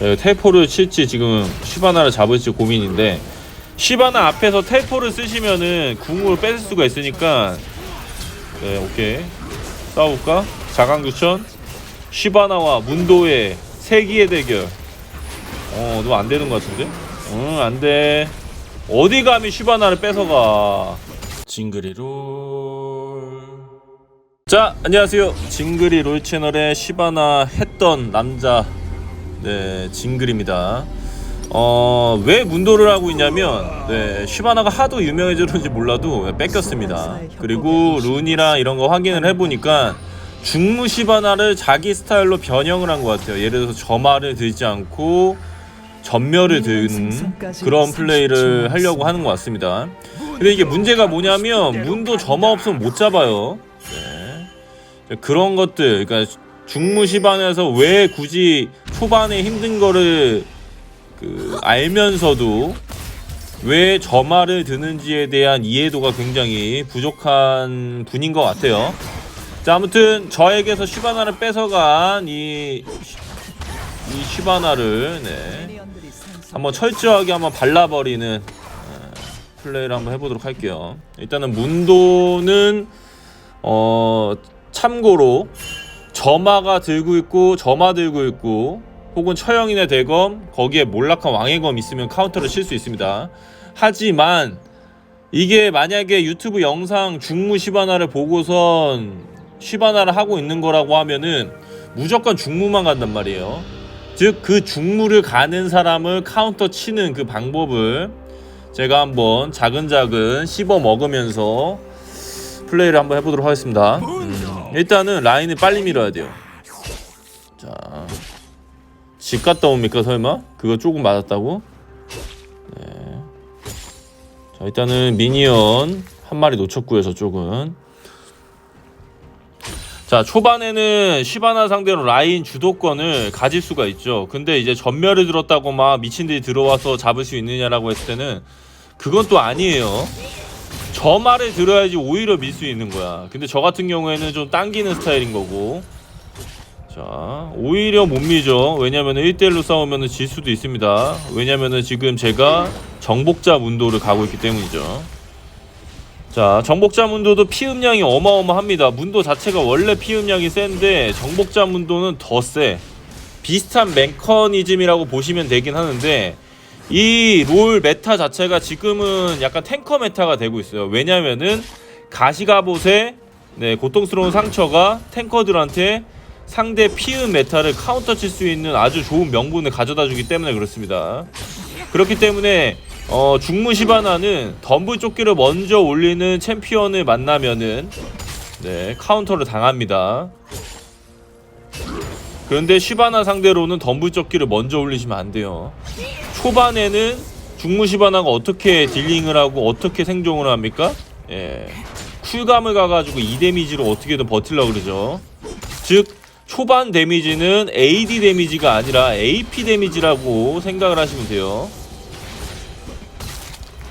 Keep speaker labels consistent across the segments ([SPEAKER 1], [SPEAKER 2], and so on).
[SPEAKER 1] 네, 텔포를 칠지 지금 시바나를 잡을지 고민인데 시바나 앞에서 텔포를 쓰시면은 궁을 뺏을 수가 있으니까 네 오케이. 싸울까? 자강두천? 시바나와 문도의 세기의 대결. 어 너 안 되는 것 같은데? 응 안돼. 어디 감히 시바나를 뺏어가? 징그리롤. 자 안녕하세요. 징그리 롤 채널의 시바나 했던 남자 네 징글입니다 어, 왜 문도를 하고 있냐면, 네, 시바나가 하도 유명해졌는지 몰라도 뺏겼습니다. 그리고 룬이랑 이런 거 확인을 해보니까 중무 시바나를 자기 스타일로 변형을 한 것 같아요. 예를 들어서 점화를 들지 않고 전멸을 든 그런 플레이를 하려고 하는 것 같습니다. 근데 이게 문제가 뭐냐면, 문도 점화 없으면 못 잡아요. 네. 그런 것들, 그러니까 중무 시반에서 왜 굳이 초반에 힘든 거를 그 알면서도 왜 점화를 드는지에 대한 이해도가 굉장히 부족한 분인 것 같아요. 자 아무튼 저에게서 시바나를 뺏어간 이, 이 시바나를 네, 한번 철저하게 한번 발라버리는 어, 플레이를 한번 해보도록 할게요. 일단은 문도는 어 참고로 점화가 들고 있고 점화 들고 있고 혹은 처형인의 대검 거기에 몰락한 왕의 검 있으면 카운터를 칠 수 있습니다. 하지만 이게 만약에 유튜브 영상 중무 시바나를 보고선 시바나를 하고 있는 거라고 하면은 무조건 중무만 간단 말이에요. 즉 그 중무를 가는 사람을 카운터 치는 그 방법을 제가 한번 자근자근 씹어 먹으면서 플레이를 한번 해보도록 하겠습니다. 음, 일단은 라인을 빨리 밀어야 돼요. 자, 집 갔다 옵니까 설마? 그거 조금 맞았다고? 네. 자 일단은 미니언 한 마리 놓쳤고요 저쪽은. 자 초반에는 시바나 상대로 라인 주도권을 가질 수가 있죠. 근데 이제 전멸을 들었다고 막 미친들이 들어와서 잡을 수 있느냐라고 했을 때는 그건 또 아니에요. 저 말을 들어야지 오히려 밀 수 있는 거야. 근데 저 같은 경우에는 좀 당기는 스타일인 거고. 자, 오히려 못 밀죠. 왜냐면 1대1로 싸우면 질 수도 있습니다. 왜냐면은 지금 제가 정복자 문도를 가고 있기 때문이죠. 자, 정복자 문도도 피음량이 어마어마합니다. 문도 자체가 원래 피음량이 센데 정복자 문도는 더 세. 비슷한 메커니즘이라고 보시면 되긴 하는데 이 롤 메타 자체가 지금은 약간 탱커 메타가 되고 있어요. 왜냐면은 가시가봇의 네, 고통스러운 상처가 탱커들한테 상대 피음 메타를 카운터 칠 수 있는 아주 좋은 명분을 가져다 주기 때문에 그렇습니다. 그렇기 때문에 어, 중무 시바나는 덤블 조끼를 먼저 올리는 챔피언을 만나면은 네, 카운터를 당합니다. 그런데 시바나 상대로는 덤블 조끼를 먼저 올리시면 안 돼요. 초반에는 중무 시바나가 어떻게 딜링을 하고 어떻게 생존을 합니까? 예. 쿨감을 가가지고 2 데미지로 어떻게든 버틸라 그러죠. 즉 초반 데미지는 AD 데미지가 아니라 AP 데미지라고 생각을 하시면 돼요.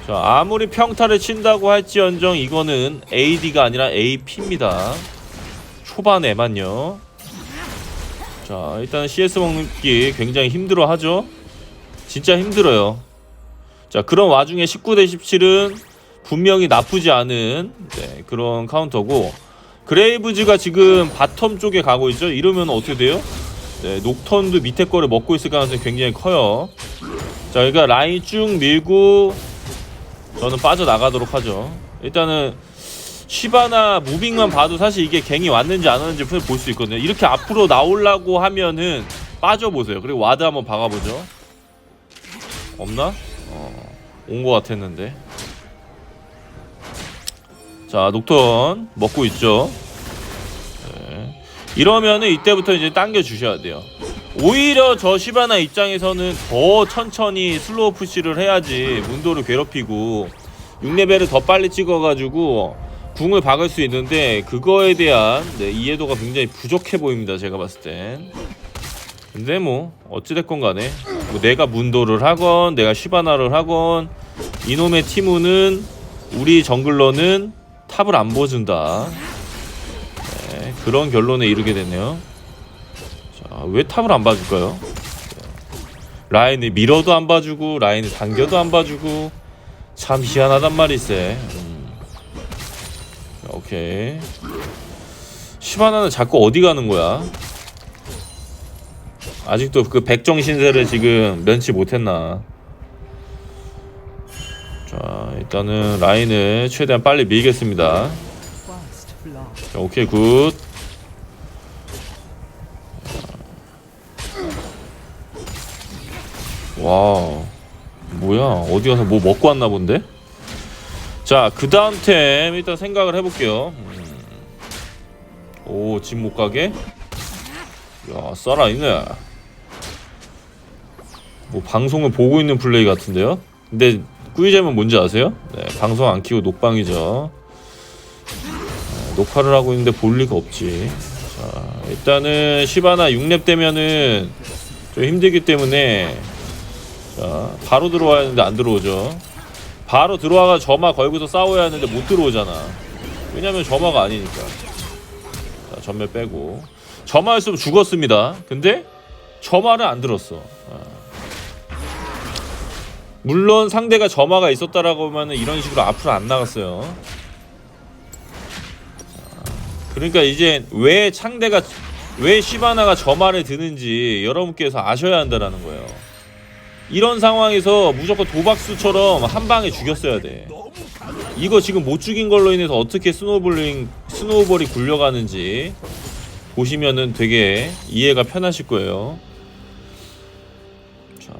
[SPEAKER 1] 자, 아무리 평타를 친다고 할지언정 이거는 AD가 아니라 AP입니다. 초반에만요. 자, 일단 CS 먹기 굉장히 힘들어 하죠. 진짜 힘들어요. 자, 그런 와중에 19대 17은 분명히 나쁘지 않은 네, 그런 카운터고 그레이브즈가 지금 바텀 쪽에 가고 있죠. 이러면 어떻게 돼요? 네, 녹턴도 밑에 거를 먹고 있을 가능성이 굉장히 커요. 자, 그러니까 라인 쭉 밀고 저는 빠져나가도록 하죠. 일단은 시바나 무빙만 봐도 사실 이게 갱이 왔는지 안 왔는지 볼 수 있거든요. 이렇게 앞으로 나오려고 하면은 빠져보세요. 그리고 와드 한번 박아보죠. 없나? 어, 온 것 같았는데. 자, 녹턴 먹고 있죠. 네. 이러면은 이때부터 이제 당겨 주셔야 돼요. 오히려 저 시바나 입장에서는 더 천천히 슬로우 푸시를 해야지 문도를 괴롭히고 6레벨을 더 빨리 찍어가지고 궁을 박을 수 있는데 그거에 대한 네, 이해도가 굉장히 부족해 보입니다. 제가 봤을 땐. 근데 뭐 어찌됐건 간에 뭐 내가 문도를 하건 내가 시바나를 하건 이놈의 티무는 우리 정글러는 탑을 안 보여준다. 네, 그런 결론에 이르게 됐네요. 자, 왜 탑을 안 봐줄까요? 라인을 밀어도 안 봐주고 라인을 당겨도 안 봐주고 참 희한하단 말이세. 음. 오케이. 시바나는 자꾸 어디 가는 거야? 아직도 그 백정 신세를 지금 면치 못했나? 자 일단은 라인을 최대한 빨리 밀겠습니다. 자, 오케이 굿. 와 뭐야 어디 가서 뭐 먹고 왔나 본데? 자 그 다음 템 일단 생각을 해볼게요. 음. 오 집 못 가게? 야 살아있네. 뭐 방송을 보고 있는 플레이 같은데요? 근데 꿀잼은 뭔지 아세요? 네 방송 안 키고 녹방이죠. 녹화를 하고 있는데 볼 리가 없지. 자, 일단은 시바나 6렙 되면은 좀 힘들기 때문에 자, 바로 들어와야 하는데 안 들어오죠. 바로 들어와가 점화 걸고서 싸워야 하는데 못 들어오잖아. 왜냐면 점화가 아니니까. 자, 전멸 빼고. 점화였으면 죽었습니다. 근데 점화를 안 들었어. 아. 물론 상대가 점화가 있었다라고 하면은 이런 식으로 앞으로 안 나갔어요. 그러니까 이제 왜 상대가 왜 시바나가 저말을 드는지 여러분께서 아셔야 한다라는 거예요. 이런 상황에서 무조건 도박수처럼 한 방에 죽였어야 돼. 이거 지금 못 죽인 걸로 인해서 어떻게 스노볼링 스노볼이 굴려가는지 보시면은 되게 이해가 편하실 거예요. 자,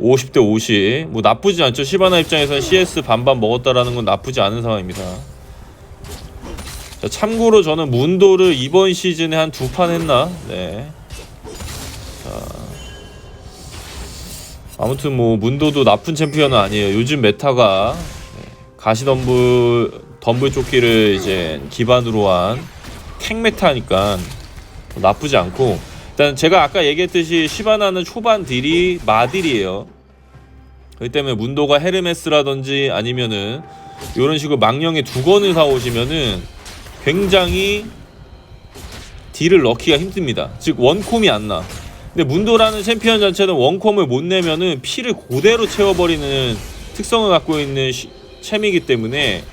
[SPEAKER 1] 50대 50. 뭐 나쁘지 않죠. 시바나 입장에서는 CS 반반 먹었다라는 건 나쁘지 않은 상황입니다. 자, 참고로 저는 문도를 이번 시즌에 한 두 판 했나? 네. 아무튼 뭐 문도도 나쁜 챔피언은 아니에요. 요즘 메타가 네, 가시덤불 덤불 조끼를 이제 기반으로 한 탱 메타니까 나쁘지 않고 일단 제가 아까 얘기했듯이 시바나는 초반 딜이 마딜이에요. 그렇기 때문에 문도가 헤르메스라든지 아니면은 이런 식으로 망령에 두 건을 사오시면은 굉장히 딜을 넣기가 힘듭니다. 즉 원콤이 안 나. 근데 문도라는 챔피언 자체는 원콤을 못 내면은 피를 그대로 채워버리는 특성을 갖고 있는 시, 챔이기 때문에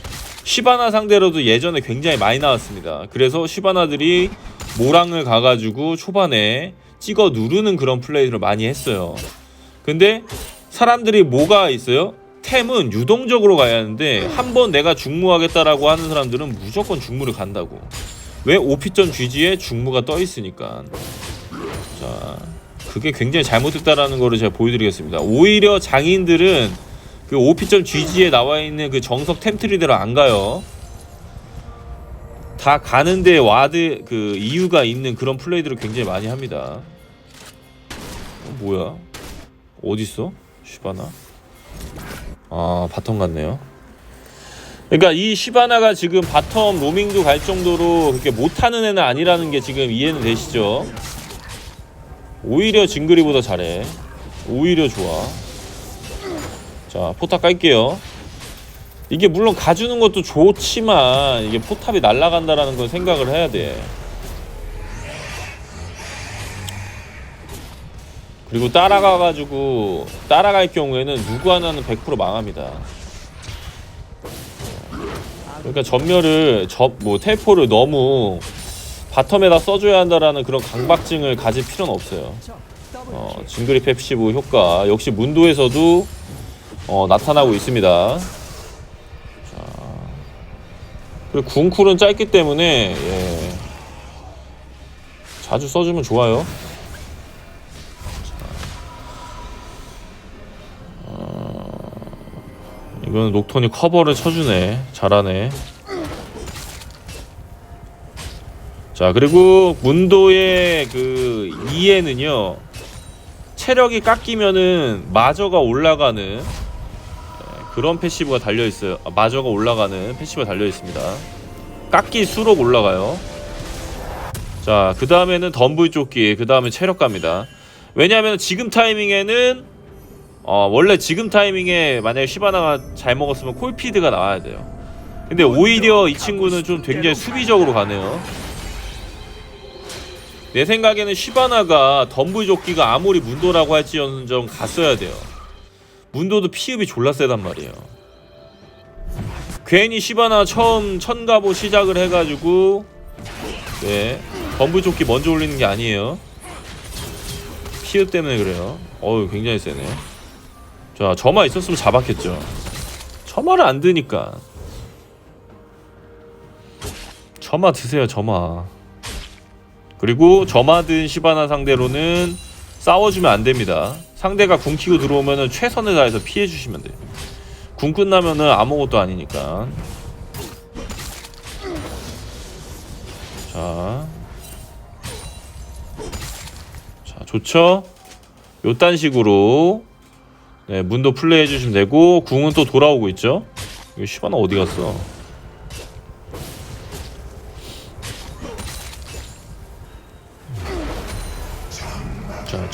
[SPEAKER 1] 시바나 상대로도 예전에 굉장히 많이 나왔습니다. 그래서 시바나들이 모랑을 가가지고 초반에 찍어 누르는 그런 플레이를 많이 했어요. 근데 사람들이 뭐가 있어요? 템은 유동적으로 가야 하는데 한 번 내가 중무하겠다라고 하는 사람들은 무조건 중무를 간다고. 왜 오피전 GG에 중무가 떠 있으니까. 자, 그게 굉장히 잘못됐다라는 거를 제가 보여드리겠습니다. 오히려 장인들은 그 오피점 GG에 나와 있는 그 정석 템트리대로 안 가요. 다 가는데 와드 그 이유가 있는 그런 플레이들을 굉장히 많이 합니다. 어, 뭐야? 어디 있어? 시바나? 아 바텀 같네요. 그러니까 이 시바나가 지금 바텀 로밍도 갈 정도로 그렇게 못하는 애는 아니라는 게 지금 이해는 되시죠? 오히려 징그리보다 잘해. 오히려 좋아. 자 포탑 깔게요. 이게 물론 가주는 것도 좋지만 이게 포탑이 날아간다라는 걸 생각을 해야 돼. 그리고 따라가가지고 따라갈 경우에는 누구 하나는 100% 망합니다. 그러니까 전멸을 접뭐 텔포를 너무 바텀에다 써줘야 한다라는 그런 강박증을 가질 필요는 없어요. 어, 징그리 펩시브 효과 역시 문도에서도 어, 나타나고 있습니다. 자, 그리고 궁쿨은 짧기 때문에 예, 자주 써주면 좋아요. 자, 어, 이거는 녹턴이 커버를 쳐주네. 잘하네. 자 그리고 문도의 그 2에는요 체력이 깎이면은 마저가 올라가는 네, 그런 패시브가 달려 있어요. 아, 마저가 올라가는 패시브가 달려 있습니다. 깎일수록 올라가요. 자, 그 다음에는 덤블 조끼, 그 다음에 체력 갑니다. 왜냐하면 지금 타이밍에는 어, 원래 지금 타이밍에 만약에 시바나가 잘 먹었으면 콜피드가 나와야 돼요. 근데 오히려 이 친구는 좀 굉장히 수비적으로 가네요. 내 생각에는 시바나가 덤블 조끼가 아무리 문도라고 할지언정 갔어야 돼요. 문도도 피흡이 졸라 세단 말이에요. 괜히 시바나 처음 천가보 시작을 해가지고 네 덤블 조끼 먼저 올리는 게 아니에요. 피흡 때문에 그래요. 어우 굉장히 세네. 자 저마 있었으면 잡았겠죠. 저마를 안 드니까. 저마 드세요 저마. 그리고 저마든 시바나 상대로는 싸워주면 안 됩니다. 상대가 궁 키고 들어오면은 최선을 다해서 피해 주시면 돼요. 궁 끝나면은 아무것도 아니니까. 자. 자, 좋죠? 요딴 식으로 네, 문도 플레이 해주시면 되고 궁은 또 돌아오고 있죠? 이거 시바나 어디 갔어?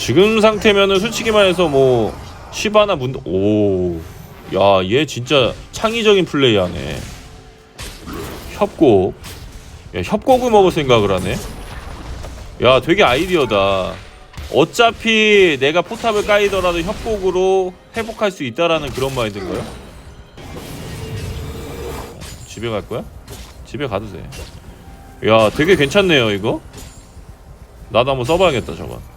[SPEAKER 1] 지금 상태면은 솔직히 말해서 뭐 시바나 문 오. 야, 얘 진짜 창의적인 플레이 하네. 협곡. 야, 협곡을 먹을 생각을 하네. 야, 되게 아이디어다. 어차피 내가 포탑을 까이더라도 협곡으로 회복할 수 있다라는 그런 마인드인 거야? 집에 갈 거야? 집에 가도 돼. 야, 되게 괜찮네요, 이거. 나도 한번 써봐야겠다, 저건.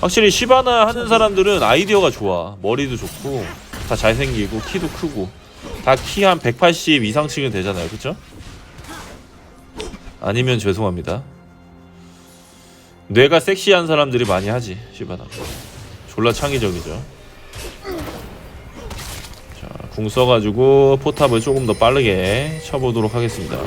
[SPEAKER 1] 확실히 시바나 하는 사람들은 아이디어가 좋아. 머리도 좋고 다 잘생기고 키도 크고 다 키 한 180 이상씩은 되잖아요. 그쵸? 아니면 죄송합니다. 뇌가 섹시한 사람들이 많이 하지 시바나. 졸라 창의적이죠. 자, 궁 써가지고 포탑을 조금 더 빠르게 쳐보도록 하겠습니다.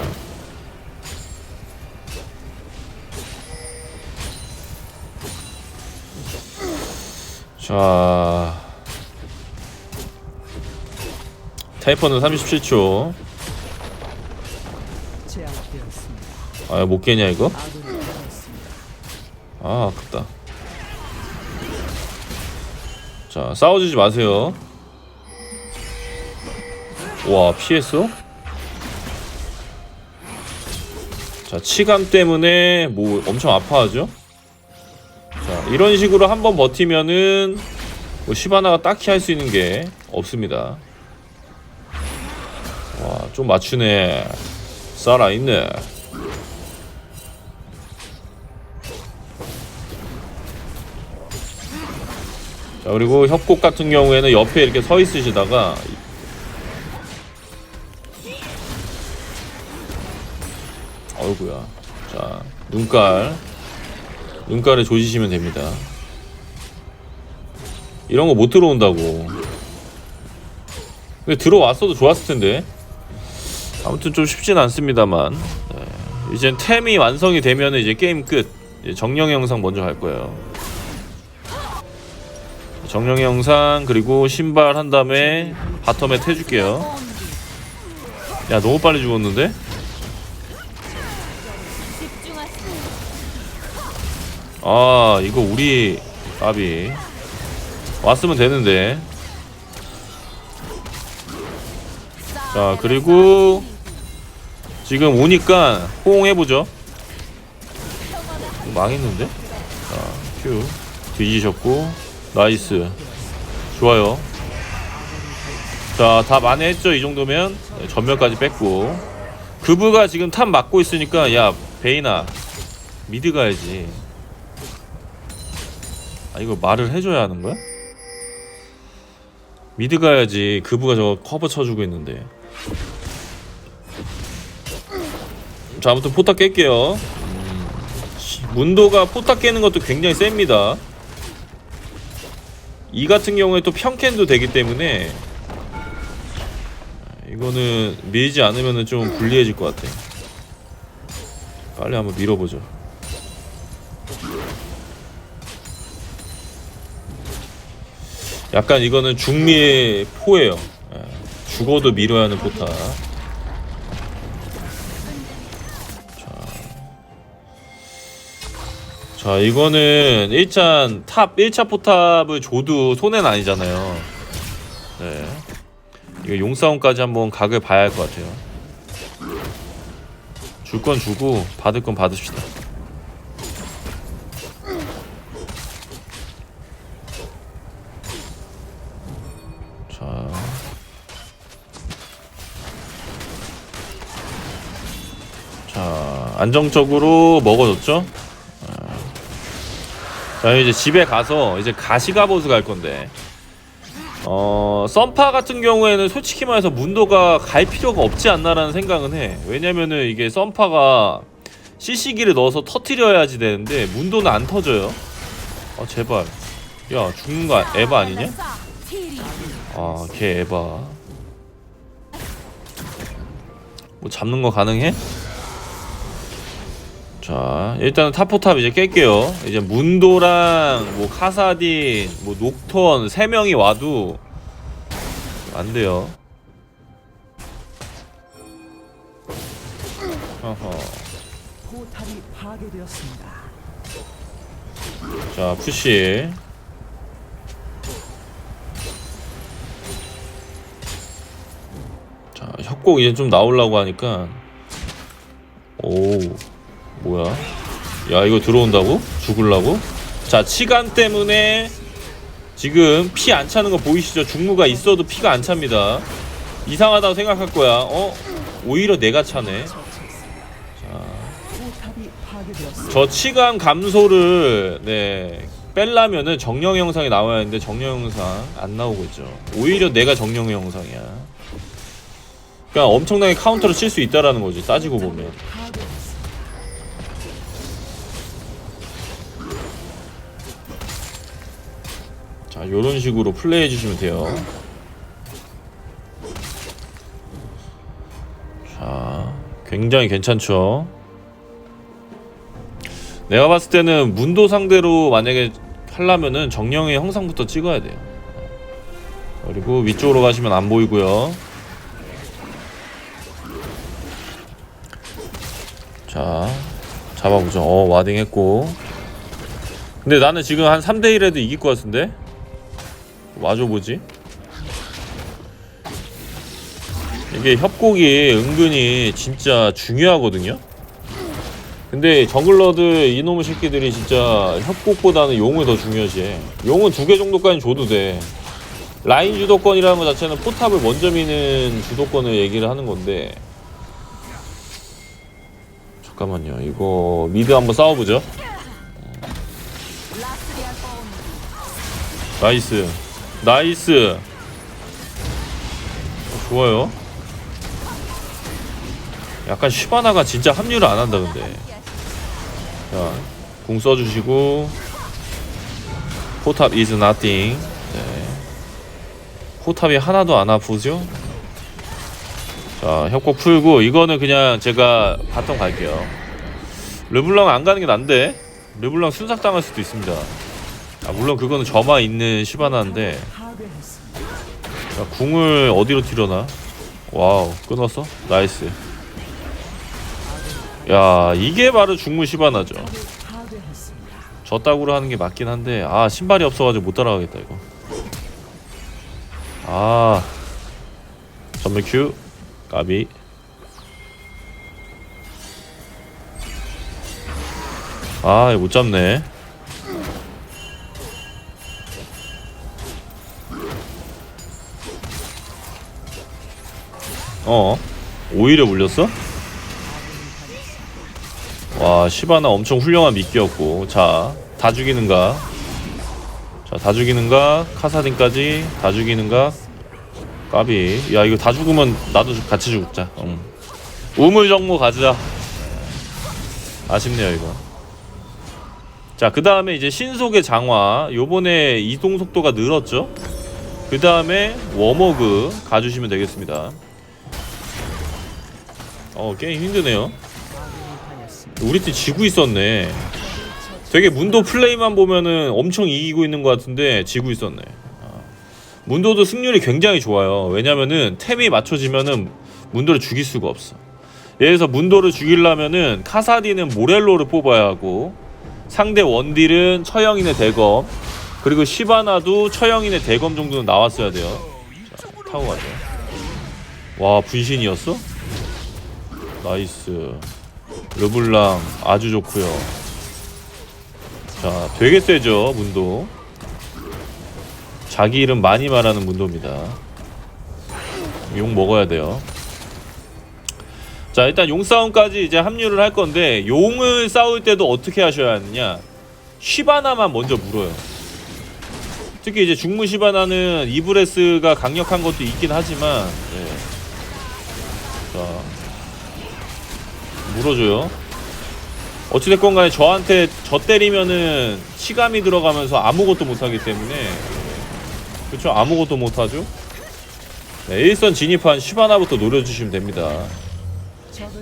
[SPEAKER 1] 자 테이퍼는 37초
[SPEAKER 2] 제압되었습니다.
[SPEAKER 1] 아못 깨냐 이거?
[SPEAKER 2] 아
[SPEAKER 1] 아깝다 자 싸워주지 마세요 와 피했어? 자 치감 때문에 뭐 엄청 아파하죠? 자 이런 식으로 한번 버티면은 뭐 시바나가 딱히 할 수 있는 게 없습니다. 와 좀 맞추네. 살아 있네. 자 그리고 협곡 같은 경우에는 옆에 이렇게 서 있으시다가 어이구야. 자 눈깔 눈깔에 조지시면 됩니다 이런 거 못 들어온다고 근데 들어왔어도 좋았을 텐데 아무튼 좀 쉽진 않습니다만 네. 이제 템이 완성이 되면 이제 게임 끝 이제 정령 영상 먼저 갈 거예요 정령 영상 그리고 신발 한 다음에 바텀에 태줄게요. 야 너무 빨리 죽었는데? 아 이거 우리 까비. 왔으면 되는데. 자 그리고 지금 오니까 호응해보죠. 망했는데? 자큐. 뒤지셨고. 나이스. 좋아요. 자다 만회했죠 이 정도면. 네, 전멸까지 뺐고. 그브가 지금 탑 막고 있으니까 야 베이나. 미드 가야지 아 이거 말을 해줘야 하는 거야? 미드 가야지 그브가 저거 커버 쳐주고 있는데 자 아무튼 포탑 깰게요 음, 씨, 문도가 포탑 깨는 것도 굉장히 셉니다 이 같은 경우에 또 평캔도 되기 때문에 이거는 밀지 않으면 좀 불리해질 것 같아. 빨리 한번 밀어보죠. 약간 이거는 중미의 포예요. 예, 죽어도 밀어야 하는 포탑. 자. 이거는 일단 탑 1차 포탑을 줘도 손해는 아니잖아요. 네. 이거 용싸움까지 한번 각을 봐야 할 것 같아요. 줄 건 주고 받을 건 받읍시다 안정적으로 먹어줬죠? 아. 자, 이제 집에 가서 이제 가시가보스 갈 건데. 어, 썬파 같은 경우에는 솔직히 말해서 문도가 갈 필요가 없지 않나라는 생각은 해. 왜냐면은 이게 썬파가 CC기를 넣어서 터트려야지 되는데 문도는 안 터져요. 아, 제발. 야, 죽는 거 에바 아니냐? 아, 걔 에바. 뭐 잡는 거 가능해? 자, 일단은 타포탑 이제 깰게요. 이제 문도랑 뭐 카사딘, 뭐 녹턴 세 명이 와도 안 돼요. 어허.
[SPEAKER 2] 포탑이 파괴되었습니다.
[SPEAKER 1] 자, 푸시. 자, 협곡 이제 좀 나오려고 하니까 오, 뭐야? 야, 이거 들어온다고? 죽을라고? 자, 치간 때문에 지금 피 안 차는 거 보이시죠? 중무가 있어도 피가 안 찹니다. 이상하다고 생각할 거야. 어? 오히려 내가 차네.
[SPEAKER 2] 파괴되었습니다.
[SPEAKER 1] 저 치감 감소를 네 뺄라면은 정령 영상이 나와야 하는데 정령 영상 안 나오고 있죠. 오히려 내가 정령 영상이야. 그러니까 엄청나게 카운터를 칠 수 있다라는 거지. 따지고 보면. 자, 요런 식으로 플레이해 주시면 돼요. 자, 굉장히 괜찮죠. 내가 봤을 때는 문도 상대로 만약에 하려면은 정령의 형상부터 찍어야 돼요. 그리고 위쪽으로 가시면 안 보이고요. 자, 잡아보죠. 어, 와딩 했고. 근데 나는 지금 한 3대1에도 이길 것 같은데? 와줘보지. 이게 협곡이 은근히 진짜 중요하거든요. 근데 정글러들 이놈의 새끼들이 진짜 협곡보다는 용을 더 중요시해. 용은 두 개 정도까지 줘도 돼. 라인 주도권이라는 것 자체는 포탑을 먼저 미는 주도권을 얘기를 하는 건데. 잠깐만요. 이거 미드 한번 싸워보죠. 나이스. 나이스. 어, 좋아요. 약간 시바나가 진짜 합류를 안 한다 근데. 자, 공 써주시고 포탑 is nothing. 네. 포탑이 하나도 안 아프죠? 자, 협곡 풀고 이거는 그냥 제가 바텀 갈게요. 르블랑 안 가는 게 난데 르블랑 순삭 당할 수도 있습니다. 아, 물론 그거는 저만 있는 시바나인데. 자, 궁을 어디로 튀려나? 와우 끊었어? 나이스 야 이게 바로 중무 시바나죠. 저 따구로 하는 게 맞긴 한데 아 신발이 없어가지고 못 따라가겠다 이거 아 전멸 큐 까비 아 이거 못 잡네 어. 오히려 물렸어? 와 시바나 엄청 훌륭한 미끼였고. 자 다 죽이는가? 자 다 죽이는가? 카사딘까지 다 죽이는가? 까비. 야 이거 다 죽으면 나도 같이 죽자. 응. 우물정모 가자. 아쉽네요 이거. 자 그 다음에 이제 신속의 장화. 요번에 이동 속도가 늘었죠? 그 다음에 워머그 가주시면 되겠습니다 어 게임 힘드네요. 우리 팀 지고 있었네. 되게 문도 플레이만 보면은 엄청 이기고 있는 것 같은데 지고 있었네. 아. 문도도 승률이 굉장히 좋아요. 왜냐면은 템이 맞춰지면은 문도를 죽일 수가 없어. 예를 들어서 문도를 죽이려면은 카사딘은 모렐로를 뽑아야 하고 상대 원딜은 처형인의 대검 그리고 시바나도 처형인의 대검 정도는 나왔어야 돼요. 자, 타고 가죠. 와 분신이었어? 나이스. 르블랑 아주 좋고요. 자, 되게 세죠 문도. 자기 이름 많이 말하는 문도입니다. 용 먹어야 돼요. 자 일단 용 싸움까지 이제 합류를 할 건데 용을 싸울 때도 어떻게 하셔야 하느냐 시바나만 먼저 물어요. 특히 이제 중무 시바나는 이브레스가 강력한 것도 있긴 하지만 네. 자 물어줘요. 어찌됐건 간에 저한테 저 때리면은 치감이 들어가면서 아무것도 못하기 때문에. 그쵸? 아무것도 못하죠? 네, 일선 진입한 시바나부터 노려주시면 됩니다.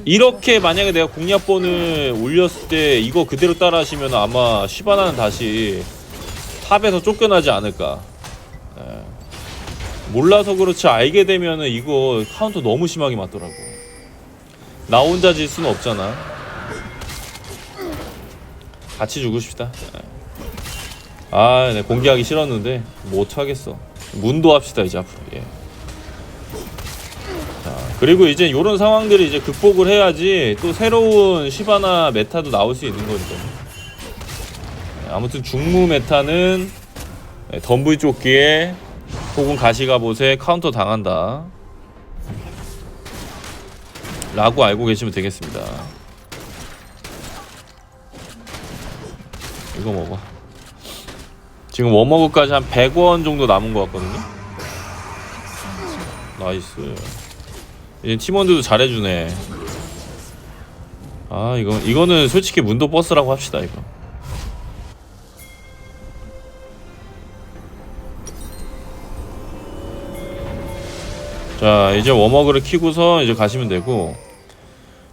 [SPEAKER 1] 이렇게 만약에 내가 공략본을 올렸을 때 이거 그대로 따라 하시면 아마 시바나는 다시 탑에서 쫓겨나지 않을까. 네. 몰라서 그렇지 알게 되면은 이거 카운터 너무 심하게 맞더라고 나 혼자 질 수는 없잖아 같이 죽읍시다 네. 아, 네, 공개하기 싫었는데 뭐 어떡하겠어. 문도 합시다 이제 앞으로. 예. 자, 그리고 이제 이런 상황들이 이제 극복을 해야지 또 새로운 시바나 메타도 나올 수 있는 거니까. 네, 아무튼 중무 메타는 네, 덤블 조끼에 혹은 가시가봇에 카운터 당한다. 라고 알고 계시면 되겠습니다. 이거 먹어. 지금 워머그까지 한 100원 정도 남은 것 같거든요. 나이스. 이제 팀원들도 잘해주네. 아 이거 이거는 솔직히 문도 버스라고 합시다 이거. 자 이제 워머그를 키고서 이제 가시면 되고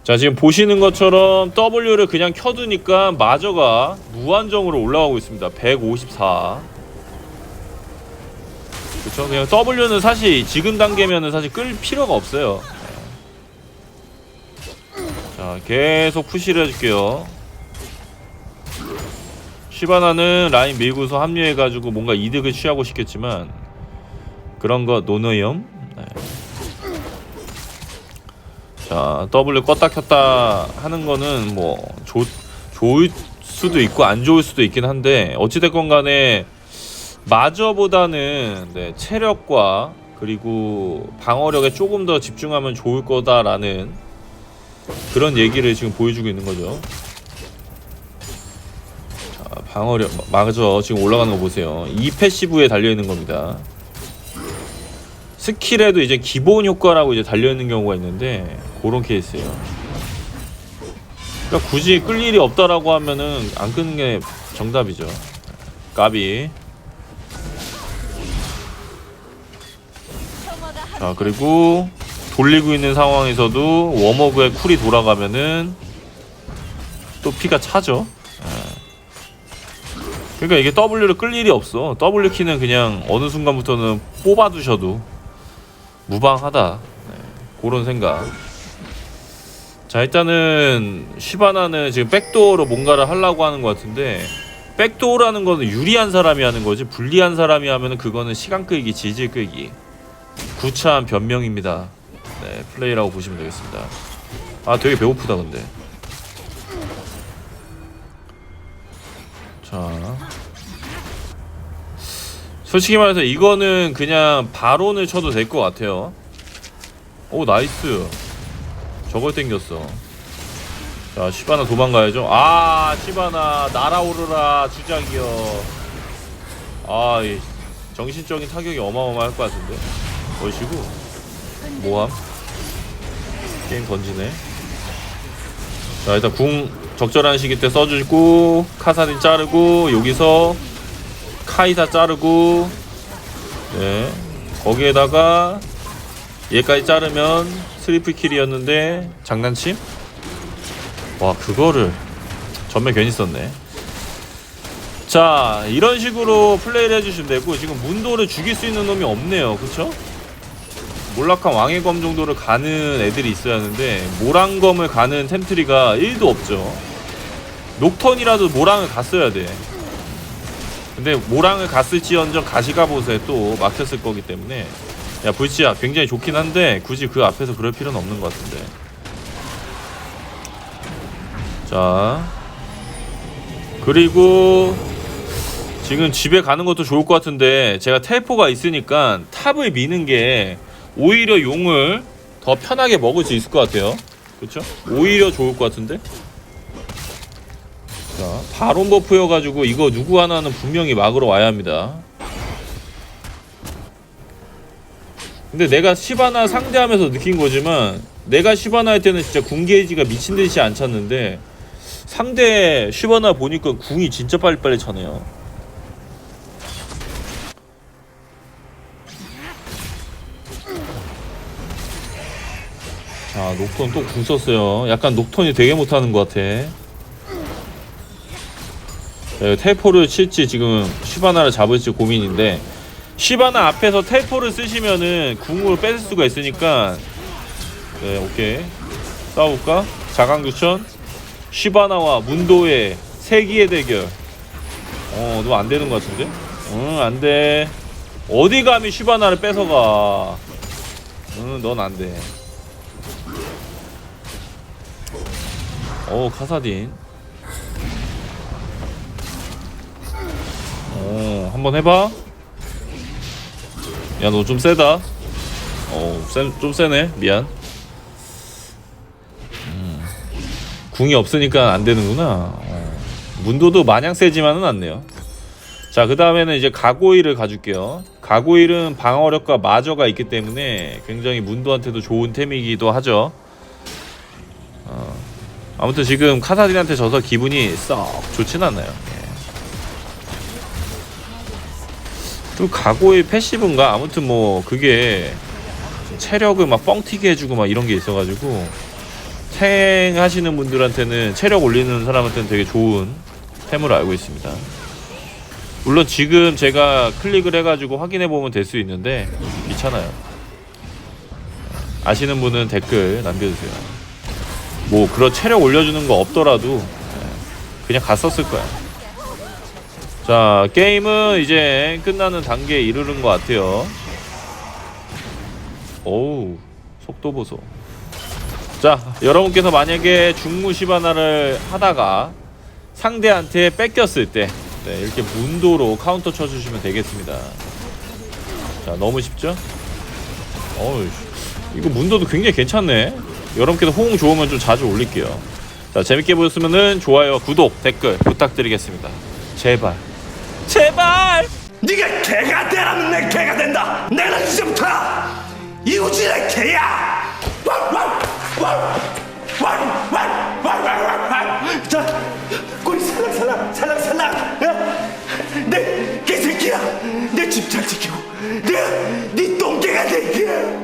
[SPEAKER 1] 자 지금 보시는 것처럼 W를 그냥 켜두니까 마저가 무한정으로 올라가고 있습니다. 154 그쵸? 그냥 W는 사실 지금 단계면은 사실 끌 필요가 없어요. 자 계속 푸시를 해줄게요. 시바나는 라인 밀고서 합류해가지고 뭔가 이득을 취하고 싶겠지만 그런 거 노노염? 네. 자 W 껐다 켰다 하는 거는 뭐 좋, 좋을 수도 있고 안 좋을 수도 있긴 한데 어찌됐건 간에 마저보다는 네, 체력과 그리고 방어력에 조금 더 집중하면 좋을 거다라는 그런 얘기를 지금 보여주고 있는 거죠. 자 방어력 마저 지금 올라가는 거 보세요. 이 패시브에 달려 있는 겁니다. 스킬에도 이제 기본 효과라고 이제 달려 있는 경우가 있는데 그런 케이스예요. 그러니까 굳이 끌 일이 없다라고 하면은 안 끄는 게 정답이죠. 까비. 자 그리고 돌리고 있는 상황에서도 워머그의 쿨이 돌아가면은 또 피가 차죠. 예. 그러니까 이게 W를 끌 일이 없어. W 키는 그냥 어느 순간부터는 뽑아두셔도 무방하다 네, 그런 생각 자 일단은 시바나는 지금 백도어로 뭔가를 하려고 하는 것 같은데 백도어라는 거는 유리한 사람이 하는 거지 불리한 사람이 하면은 그거는 시간 끌기 질질 끌기. 구차한 변명입니다. 네 플레이라고 보시면 되겠습니다. 아 되게 배고프다 근데. 자. 솔직히 말해서 이거는 그냥 바론을 쳐도 될 것 같아요. 오 나이스. 저걸 땡겼어. 자 시바나 도망가야죠. 아 시바나 날아오르라 주작이여. 아 이, 정신적인 타격이 어마어마할 것 같은데. 멋이고 모함. 게임 던지네. 자 일단 궁 적절한 시기 때 써주고 카사딘 자르고 여기서 카이사 자르고 네 거기에다가 얘까지 자르면 트리플 킬이었는데 장난침? 와 그거를 전면 괜히 썼네. 자 이런 식으로 플레이를 해주시면 되고 지금 문도를 죽일 수 있는 놈이 없네요. 그쵸? 몰락한 왕의 검 정도를 가는 애들이 있어야 하는데 모랑검을 가는 템트리가 1도 없죠. 녹턴이라도 모랑을 갔어야 돼. 근데 모랑을 갔을지언정 가시가봇에 또 막혔을 거기 때문에 야 불치야 굉장히 좋긴 한데 굳이 그 앞에서 그럴 필요는 없는 것 같은데 자 그리고 지금 집에 가는 것도 좋을 것 같은데 제가 텔포가 있으니까 탑을 미는 게 오히려 용을 더 편하게 먹을 수 있을 것 같아요. 그렇죠? 오히려 좋을 것 같은데. 자, 바론 버프여가지고 이거 누구 하나는 분명히 막으러 와야 합니다. 근데 내가 시바나 상대하면서 느낀 거지만 내가 시바나 할 때는 진짜 궁 게이지가 미친 듯이 안 찼는데 상대 시바나 보니까 궁이 진짜 빨리빨리 차네요. 자, 녹톤 또궁 썼어요. 약간 녹톤이 되게 못하는 것 같아. 네, 텔포를 칠지 지금 시바나를 잡을지 고민인데 시바나 앞에서 텔포를 쓰시면은 궁을 뺏을 수가 있으니까. 네 오케이. 싸울까? 자강두천. 시바나와 문도의 세기의 대결. 어 너 안되는 것 같은데? 응 안돼. 어디 감히 시바나를 뺏어가? 응넌 안돼. 어 카사딘. 어 한번 해봐 야 너 좀 세다 어, 세, 좀 세네. 미안. 음, 궁이 없으니까 안 되는구나. 어. 문도도 마냥 세지만은 않네요. 자, 그 다음에는 이제 가고일을 가줄게요. 가고일은 방어력과 마저가 있기 때문에 굉장히 문도한테도 좋은 템이기도 하죠. 어, 아무튼 지금 카사딘한테 져서 기분이 썩 좋진 않아요. 그 가고의 패시브인가 아무튼 뭐 그게 체력을 막 뻥튀기 해주고 막 이런 게 있어가지고 탱 하시는 분들한테는 체력 올리는 사람한테는 되게 좋은 템으로 알고 있습니다. 물론 지금 제가 클릭을 해가지고 확인해 보면 될 수 있는데 귀찮아요. 아시는 분은 댓글 남겨주세요. 뭐 그런 체력 올려주는 거 없더라도 그냥 갔었을 거야. 자 게임은 이제 끝나는 단계에 이르는 것 같아요. 오우 속도 보소. 자 여러분께서 만약에 중무 시바나를 하다가 상대한테 뺏겼을 때 네, 이렇게 문도로 카운터 쳐주시면 되겠습니다. 자 너무 쉽죠? 어우 이거 문도도 굉장히 괜찮네. 여러분께서 호응 좋으면 좀 자주 올릴게요. 자 재밌게 보셨으면 좋아요 구독 댓글 부탁드리겠습니다. 제발 제발
[SPEAKER 3] 네가 개가 되라면 내 개가 된다. 내는 이제부터 이우진의 개야. 자, 꼬리 살랑살랑 살랑살랑. 야? 내 개새끼야. 내 집 잘 지키고 내가 네 똥개가 될게.